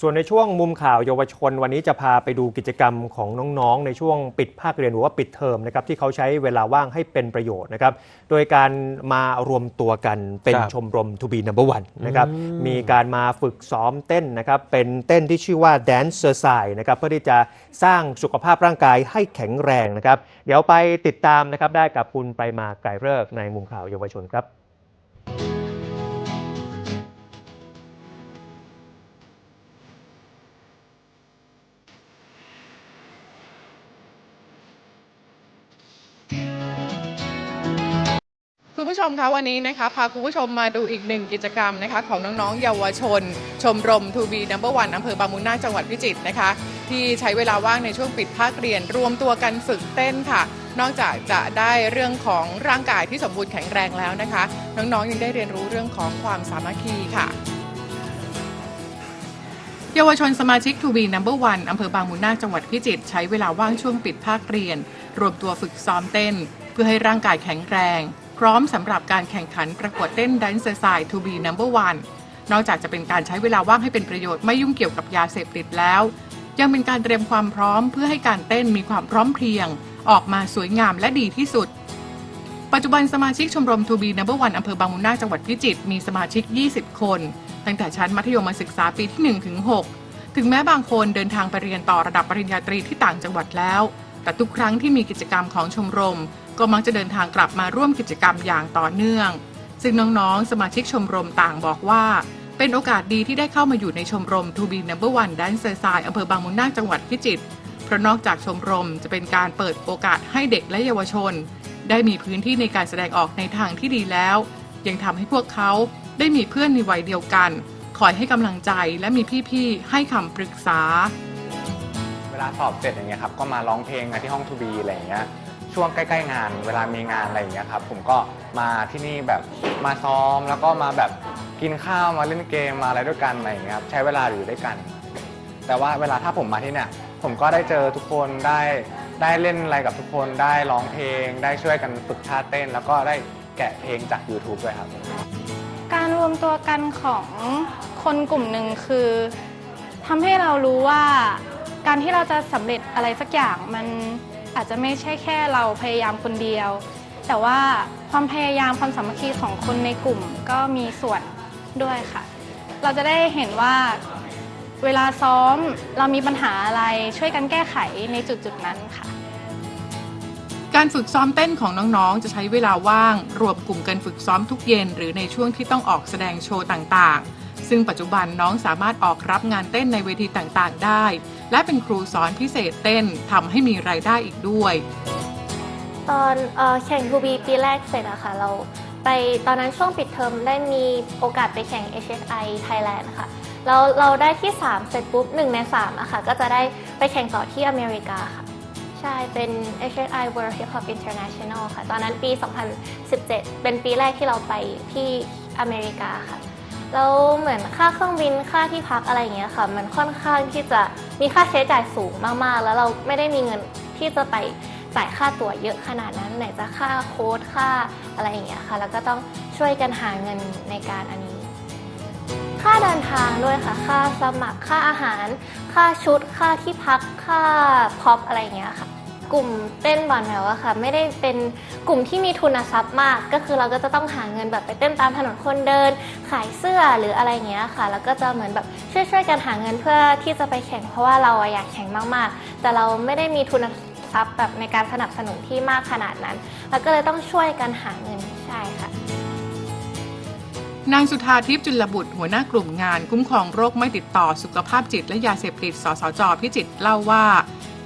ส่วนในช่วงมุมข่าวเยาวชน วันนี้จะพาไปดูกิจกรรมของน้องๆ ในช่วงปิดภาคเรียนหรือว่าปิดเทอมนะครับที่เขาใช้เวลาว่างให้เป็นประโยชน์นะครับโดยการมารวมตัวกันเป็นครับชมรม To be number one นะครับอืมมีการมาฝึกซ้อมเต้นนะครับเป็นเต้นที่ชื่อว่า Dance e r c i s e นะครับเพื่อที่จะสร้างสุขภาพร่างกายให้แข็งแรงนะครับ เดี๋ยวไปติดตามนะครับได้กับคุณไปมาไกรเลิกษ์ในมุมข่าวเยาวชนครับ ผู้ชมคะวันนี้นะคะพาคุณผู้ชมมาดูอีกหนึ่งกิจกรรมนะคะของน้องๆเยาวชน ชมรม To be number one อำเภอบางมูลนาจังหวัดพิจิตรนะคะ ที่ใช้เวลาว่างในช่วงปิดภาคเรียนรวมตัวกันฝึกเต้นค่ะ นอกจากจะได้เรื่องของร่างกายที่สมบูรณ์แข็งแรงแล้วนะคะ น้องๆยังได้เรียนรู้เรื่องของความสามัคคีค่ะเยาวชนสมาชิก To be number one อำเภอบางมูลนาจังหวัดพิจิตรใช้เวลาว่างช่วงปิดภาคเรียน รวมตัวฝึกซ้อมเต้น เพื่อให้ร่างกายแข็งแรง พร้อมสำหรับการแข่งขันประกวดเต้น Dance s i To be number one นอกจากจะเป็นการใช้เวลาว่างให้เป็นประโยชน์ไม่ยุ่งเกี่ยวกับยาเสพติดแล้ว ยังเป็นการเตรียมความพร้อมเพื่อให้การเต้นมีความพร้อมเพรียง ออกมาสวยงามและดีที่สุด ปัจจุบันสมาชิกชมรม To be number one อำเภอบางมูลนาจังหวัดพิจิตรมีสมาชิก 20 คน ตั้งแต่ชั้นมัธยมศึกษาปีที่1ถึง6ถึงแม้บางคนเดินทางไปเรียนต่อระดับปริญญาตรีที่ต่างจังหวัดแล้ว แต่ทุกครั้งที่มีกิจกรรมของชมรม ก็มักจะเดินทางกลับมาร่วมกิจกรรมอย่างต่อเนื่อง ซึ่งน้องๆ สมาชิกชมรมต่างบอกว่า เป็นโอกาสดีที่ได้เข้ามาอยู่ในชมรม To be number one Dance s i อำเภอบางมูลนาคจังหวัดพิจิตรเพราะนอกจากชมรมจะเป็นการเปิดโอกาสให้เด็กและเยาวชน ได้มีพื้นที่ในการแสดงออกในทางที่ดีแล้ว ยังทำให้พวกเขาได้มีเพื่อนในวัยเดียวกัน คอยให้กำลังใจและมีพี่ๆ ให้คำปรึกษา เวลาสอบเสร็จอย่างเงี้ยครับก็มาร้องเพลงกันที่ห้องทูบีอะไรอย่างเงี้ย ช่วงใกล้ๆงาน เวลามีงานอะไรอย่างเงี้ยครับผมก็มาที่นี่แบบมาซ้อมแล้วก็มาแบบกินข้าวมาเล่นเกมมาอะไรด้วยกันอะไรอย่างเงี้ยครับใช้เวลาอยู่ด้วยกัน แต่ว่าเวลาถ้าผมมาที่เนี่ยผมก็ได้เจอทุกคนได้ได้เล่นอะไรกับทุกคนได้ร้องเพลง ได้ช่วยกันฝึกท่าเต้น แล้วก็ได้แกะเพลงจาก YouTube ด้วยครับ การรวมตัวกันของคนกลุ่มหนึ่งคือทำให้เรารู้ว่าการที่เราจะสำเร็จอะไรสักอย่างมัน อาจจะไม่ใช่แค่เราพยายามคนเดียว แต่ว่าความพยายามความสามัคคีของคนในกลุ่มก็มีส่วนด้วยค่ะ เราจะได้เห็นว่าเวลาซ้อมเรามีปัญหาอะไรช่วยกันแก้ไขในจุดๆนั้นค่ะ การฝึกซ้อมเต้นของน้องๆ จะใช้เวลาว่าง รวมกลุ่มกันฝึกซ้อมทุกเย็น หรือในช่วงที่ต้องออกแสดงโชว์ต่างๆ ซึ่งปัจจุบันน้องสามารถออกรับงานเต้นในเวทีต่างๆได้ และเป็นครูสอนพิเศษเต้นทำให้มีรายได้อีกด้วย ตอนออแข่งทูบีปีแรกเสร็จอะค่ะเราไปตอนนั้นช่วงปิดเทอมได้มีโอกาสไปแข่ง HSI Thailand ค่ะแล้วเราได้ที่ 3 เสร็จปุ๊บ 1 ใน3อะค่ะก็จะได้ไปแข่งต่อที่อเมริกาค่ะ ใช่เป็น HSI World Hip Hop International ค่ะ ตอนนั้นปี 2017 เป็นปีแรกที่เราไปที่อเมริกาค่ะ แล้วเหมือนค่าเครื่องบินค่าที่พักอะไรอย่างเงี้ยค่ะ มันค่อนข้างที่จะมีค่าใช้จ่ายสูงมากๆ แล้วเราไม่ได้มีเงินที่จะไปจ่ายค่าตั๋วเยอะขนาดนั้นไหนจะค่าโค้ดค่าอะไรอย่างเงี้ยค่ะ แล้วก็ต้องช่วยกันหาเงินในการอันนี้ ค่าเดินทางด้วยค่ะ ค่าสมัครค่าอาหาร ค่าชุด ค่าที่พักค่าพ็อปอะไรอย่างเงี้ยค่ะ กลุ่มเต้นบอลแมวอะค่ะ ไม่ได้เป็นกลุ่มที่มีทุนทรัพย์มาก ก็คือเราก็จะต้องหาเงินแบบไปเต้นตามถนนคนเดิน ขายเสื้อหรืออะไรเงี้ยค่ะ แล้วก็จะเหมือนแบบช่วยๆกันหาเงินเพื่อที่จะไปแข่งเพราะว่าเราอะอยากแข่งมากๆ แต่เราไม่ได้มีทุนทรัพย์แบบในการสนับสนุนที่มากขนาดนั้น แล้วก็เลยต้องช่วยกันหาเงินใช่ค่ะ นางสุธาทิพย์จุลบุตรหัวหน้ากลุ่มงานคุ้มครองโรคไม่ติดต่อสุขภาพจิตและยาเสพติด สสจ พิจิตรเล่าว่า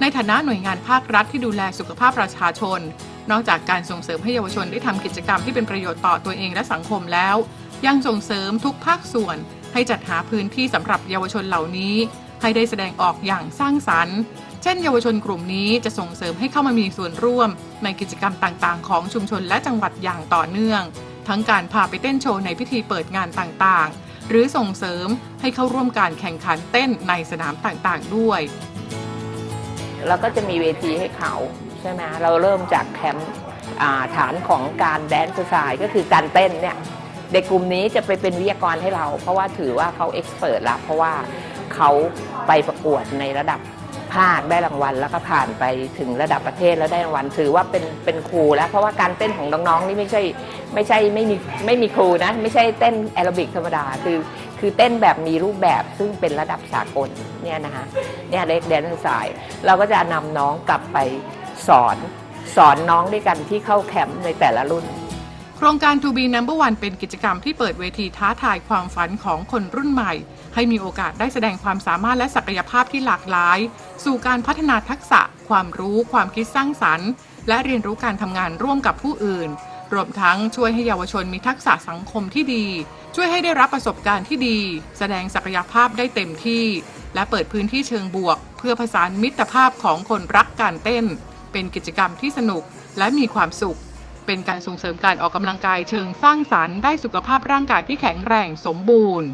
ในฐานะหน่วยงานภาครัฐที่ดูแลสุขภาพประชาชน นอกจากการส่งเสริมให้เยาวชนได้ทำกิจกรรมที่เป็นประโยชน์ต่อตัวเองและสังคมแล้ว ยังส่งเสริมทุกภาคส่วน ให้จัดหาพื้นที่สำหรับเยาวชนเหล่านี้ ให้ได้แสดงออกอย่างสร้างสรรค์ เช่น เยาวชนกลุ่มนี้จะส่งเสริมให้เข้ามามีส่วนร่วม ในกิจกรรมต่างๆ ของชุมชนและจังหวัดอย่างต่อเนื่อง ทั้งการพาไปเต้นโชว์ในพิธีเปิดงานต่างๆ หรือส่งเสริมให้เข้าร่วมการแข่งขันเต้นในสนามต่างๆด้วยเราก็จะมีเวทีให้เขาใช่ไหมเราเริ่มจากแคมป์ฐานของการแดนซ์สไซก็คือการเต้นเนี่ยเด็กกลุ่มนี้จะไปเป็นวิทยากรให้เรา เพราะว่าถือว่าเขาเอ็กซ์เพรสแล้วเพราะว่าเขาไปประกวดในระดับ ภาคได้รางวัล แล้วก็ผ่านไปถึงระดับประเทศแล้วได้รางวัลถือว่าเป็นเป็นครูแล้ว เพราะว่าการเต้นของน้องๆนี่ไม่ใช่ไม่ใช่ไม่มีไม่มีครูนะ ไม่ใช่เต้นแอโรบิกธรรมดาคือคือเต้นแบบมีรูปแบบซึ่งเป็นระดับสากลเนี่ยนะคะเนี่ยเล็กแดนซ์สาย เราก็จะนำน้องกลับไปสอนสอนน้องด้วยกันที่เข้าแคมป์ในแต่ละรุ่น ครงการ To be Number One เป็นกิจกรรมที่เปิดเวทีท้าทายความฝันของคนรุ่นใหม่ ให้มีโอกาสได้แสดงความสามารถและศักยภาพที่หลากหลาย สู่การพัฒนาทักษะ ความรู้ ความคิดสร้างสรรค์ และเรียนรู้การทำงานร่วมกับผู้อื่น รวมทั้งช่วยให้เยาวชนมีทักษะสังคมที่ดี ช่วยให้ได้รับประสบการณ์ที่ดี แสดงศักยภาพได้เต็มที่ และเปิดพื้นที่เชิงบวก เพื่อผสานมิตรภาพของคนรักการเต้น เป็นกิจกรรมที่สนุกและมีความสุข เป็นการส่งเสริมการออกกำลังกายเชิงสร้างสรรค์ได้สุขภาพร่างกายที่แข็งแรงสมบูรณ์